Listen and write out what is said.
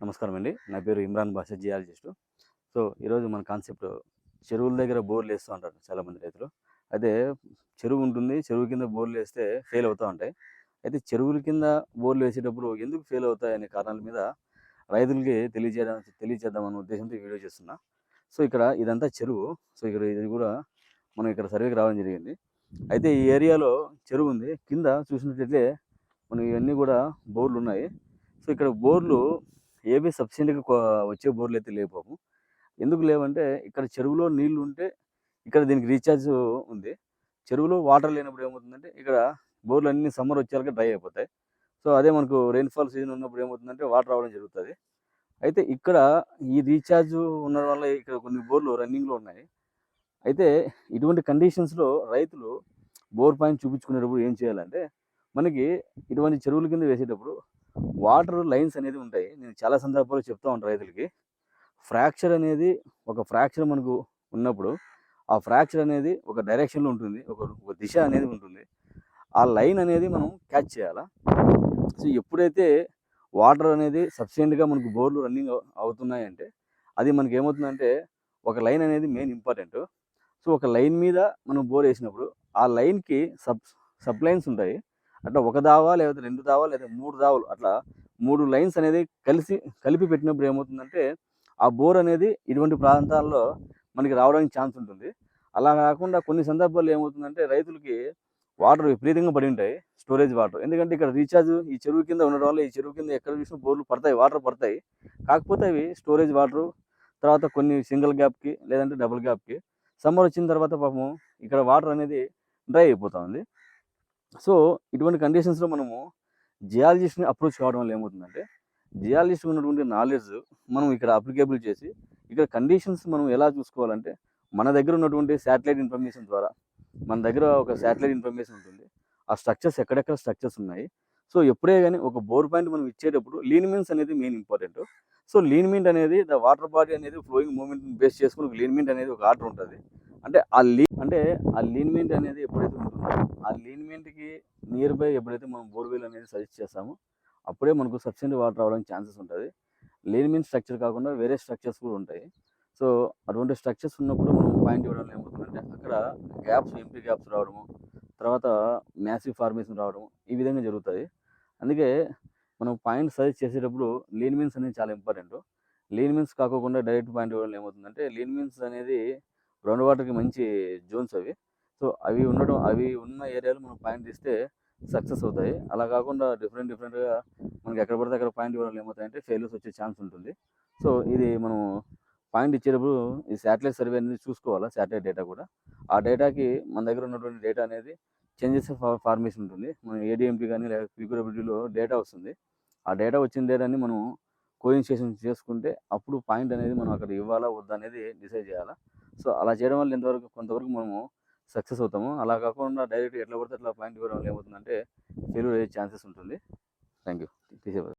నమస్కారం అండి నా పేరు ఇమ్రాన్ బాషా జియాలజిస్టు సో ఈరోజు మన కాన్సెప్ట్ చెరువుల దగ్గర బోర్లు వేస్తూ ఉంటారు చాలామంది రైతులు. అయితే చెరువు ఉంటుంది చెరువు కింద బోర్లు వేస్తే ఫెయిల్ అవుతూ ఉంటాయి. అయితే చెరువుల కింద బోర్లు వేసేటప్పుడు ఎందుకు ఫెయిల్ అవుతాయి అనే కారణాల మీద రైతులకి తెలియజేయడం తెలియజేద్దామనే ఉద్దేశంతో వీడియో చేస్తున్నా. సో ఇక్కడ ఇదంతా చెరువు. సో ఇక్కడ ఇది కూడా మనం ఇక్కడ సర్వేకి రావడం జరిగింది. అయితే ఈ ఏరియాలో చెరువు ఉంది. కింద చూసినట్లయితే మనం ఇవన్నీ కూడా బోర్లు ఉన్నాయి. సో ఇక్కడ బోర్లు ఏవి సబ్సిడీగా వచ్చే బోర్లు అయితే లేవు ఎందుకు లేవంటే ఇక్కడ చెరువులో నీళ్ళు ఉంటే ఇక్కడ దీనికి రీఛార్జ్ ఉంది. చెరువులో వాటర్ లేనప్పుడు ఏమవుతుందంటే ఇక్కడ బోర్లు అన్ని సమ్మర్ వచ్చేలాగా డ్రై అయిపోతాయి. సో అదే మనకు రెయిన్ఫాల్ సీజన్ ఉన్నప్పుడు ఏమవుతుందంటే వాటర్ రావడం జరుగుతుంది. అయితే ఇక్కడ ఈ రీఛార్జ్ ఉండడం వల్ల ఇక్కడ కొన్ని బోర్లు రన్నింగ్లో ఉన్నాయి. అయితే ఇటువంటి కండిషన్స్లో రైతులు బోర్ పాయింట్ చూపించుకునేటప్పుడు ఏం చేయాలంటే మనకి ఇటువంటి చెరువుల కింద వేసేటప్పుడు వాటర్ లైన్స్ అనేది ఉంటాయి. నేను చాలా సందర్భాలు చెప్తా ఉంటాను రైతులకి. ఫ్రాక్చర్ అనేది ఒక ఫ్రాక్చర్ మనకు ఉన్నప్పుడు ఆ ఫ్రాక్చర్ అనేది ఒక డైరెక్షన్లో ఉంటుంది. ఒక ఒక దిశ అనేది ఉంటుంది. ఆ లైన్ అనేది మనం క్యాచ్ చేయాలా? సో ఎప్పుడైతే వాటర్ అనేది సఫిషియెంట్గా మనకు బోర్లు రన్నింగ్ అవుతున్నాయంటే అది మనకి ఏమవుతుందంటే ఒక లైన్ అనేది మెయిన్ ఇంపార్టెంట్. సో ఒక లైన్ మీద మనం బోర్ వేసినప్పుడు ఆ లైన్కి సబ్ సబ్ లైన్స్ ఉంటాయి. అట్లా ఒక దావా లేదా రెండు దావా లేదా మూడు దావలు అట్లా మూడు లైన్స్ అనేది కలిసి కలిపి పెట్టినప్పుడు ఏమవుతుందంటే ఆ బోర్ అనేది ఇటువంటి ప్రాంతాల్లో మనకి రావడానికి ఛాన్స్ ఉంటుంది. అలా కాకుండా కొన్ని సందర్భాల్లో ఏమవుతుందంటే రైతులకి వాటర్ విపరీతంగా పడి ఉంటాయి స్టోరేజ్ వాటర్. ఎందుకంటే ఇక్కడ రీఛార్జ్ ఈ చెరువు కింద ఉండడం వల్ల ఈ చెరువు కింద ఎక్కడ చూసినా బోర్లు పడతాయి వాటర్ పడతాయి. కాకపోతే అవి స్టోరేజ్ వాటర్ తర్వాత కొన్ని సింగిల్ గ్యాప్కి లేదంటే డబుల్ గ్యాప్కి సమ్మర్ వచ్చిన తర్వాత పాపం ఇక్కడ వాటర్ అనేది డ్రై అయిపోతా ఉంది. సో ఇటువంటి కండిషన్స్లో మనము జియాలజిస్ట్ని అప్రోచ్ కావడం వల్ల ఏమవుతుందంటే జియాలజిస్ట్ ఉన్నటువంటి నాలెడ్జ్ మనం ఇక్కడ అప్లికేబుల్ చేసి ఇక్కడ కండిషన్స్ మనం ఎలా చూసుకోవాలంటే మన దగ్గర ఉన్నటువంటి శాటిలైట్ ఇన్ఫర్మేషన్ ద్వారా మన దగ్గర ఒక శాటిలైట్ ఇన్ఫర్మేషన్ ఉంటుంది ఆ స్ట్రక్చర్స్ ఎక్కడెక్కడ స్ట్రక్చర్స్ ఉన్నాయి. సో ఎప్పుడే కానీ ఒక బోర్ పాయింట్ మనం ఇచ్చేటప్పుడు లీన్ మీన్స్ అనేది మెయిన్ ఇంపార్టెంట్. సో లీన్ అనేది ద వాటర్ బాడీ అనేది ఫ్లోయింగ్ మూమెంట్ బేస్ చేసుకుని లీన్ మీన్ అనేది ఒక ఆర్డర్ ఉంటుంది. అంటే ఆ లీ అంటే ఆ లీన్ అనేది ఎప్పుడైతే ఉంటుందో ఆ లీన్మెంట్కి నియర్ బై ఎప్పుడైతే మనం బోర్వెల్ అనేది సజెస్ట్ చేస్తామో అప్పుడే మనకు సబ్సిడీ వాటర్ రావడానికి ఛాన్సెస్ ఉంటుంది. లీన్ స్ట్రక్చర్ కాకుండా వేరే స్ట్రక్చర్స్ కూడా ఉంటాయి. సో అటువంటి స్ట్రక్చర్స్ ఉన్నప్పుడు మనం పాయింట్ ఇవ్వడం ఏమవుతుందంటే అక్కడ గ్యాప్స్ ఎంపీ గ్యాప్స్ రావడము తర్వాత మ్యాసివ్ ఫార్మేషన్ రావడం ఈ విధంగా జరుగుతుంది అందుకే మనం పాయింట్ సజెస్ట్ చేసేటప్పుడు లీన్ మీన్స్ అనేది చాలా ఇంపార్టెంట్. లీన్ మీన్స్ కాకుండా డైరెక్ట్ పాయింట్ ఇవ్వడం ఏమవుతుందంటే లీన్ మీన్స్ అనేది గ్రౌండ్ వాటర్కి మంచి జోన్స్ అవి. సో అవి ఉండడం అవి ఉన్న ఏరియాలో మనం పాయింట్ ఇస్తే సక్సెస్ అవుతాయి. అలా కాకుండా డిఫరెంట్ డిఫరెంట్గా మనకి ఎక్కడ పడితే అక్కడ పాయింట్ ఇవ్వడం ఏమవుతాయంటే ఫెయిల్యూర్స్ వచ్చే ఛాన్స్ ఉంటుంది. సో ఇది మనం పాయింట్ ఇచ్చేటప్పుడు ఈ శాటిలైట్ సర్వే అనేది చూసుకోవాలా శాటిలైట్ డేటా కూడా. ఆ డేటాకి మన దగ్గర ఉన్నటువంటి డేటా అనేది చేంజెస్ ఫార్మేషన్ ఉంటుంది. మనం ఏడిఎంపీ కానీ లేదా క్యూక్యూరబిలిటీలో డేటా వస్తుంది. ఆ డేటా వచ్చిన డేటాని మనం కోయిన్స్టేషన్ చేసుకుంటే అప్పుడు పాయింట్ అనేది మనం అక్కడ ఇవ్వాలా వద్దా అనేది డిసైడ్ చేయాలా. సో అలా చేయడం వల్ల ఇంతవరకు కొంతవరకు మనము సక్సెస్ అవుతాము. అలా కాకుండా డైరెక్ట్ ఎట్లా పడితే అట్లా పాయింట్ ఇవ్వడం వల్ల ఏమవుతుందంటే ఫెయిల్యూర్ అయ్యే ఛాన్సెస్ ఉంటుంది. Thank you తీసేవారు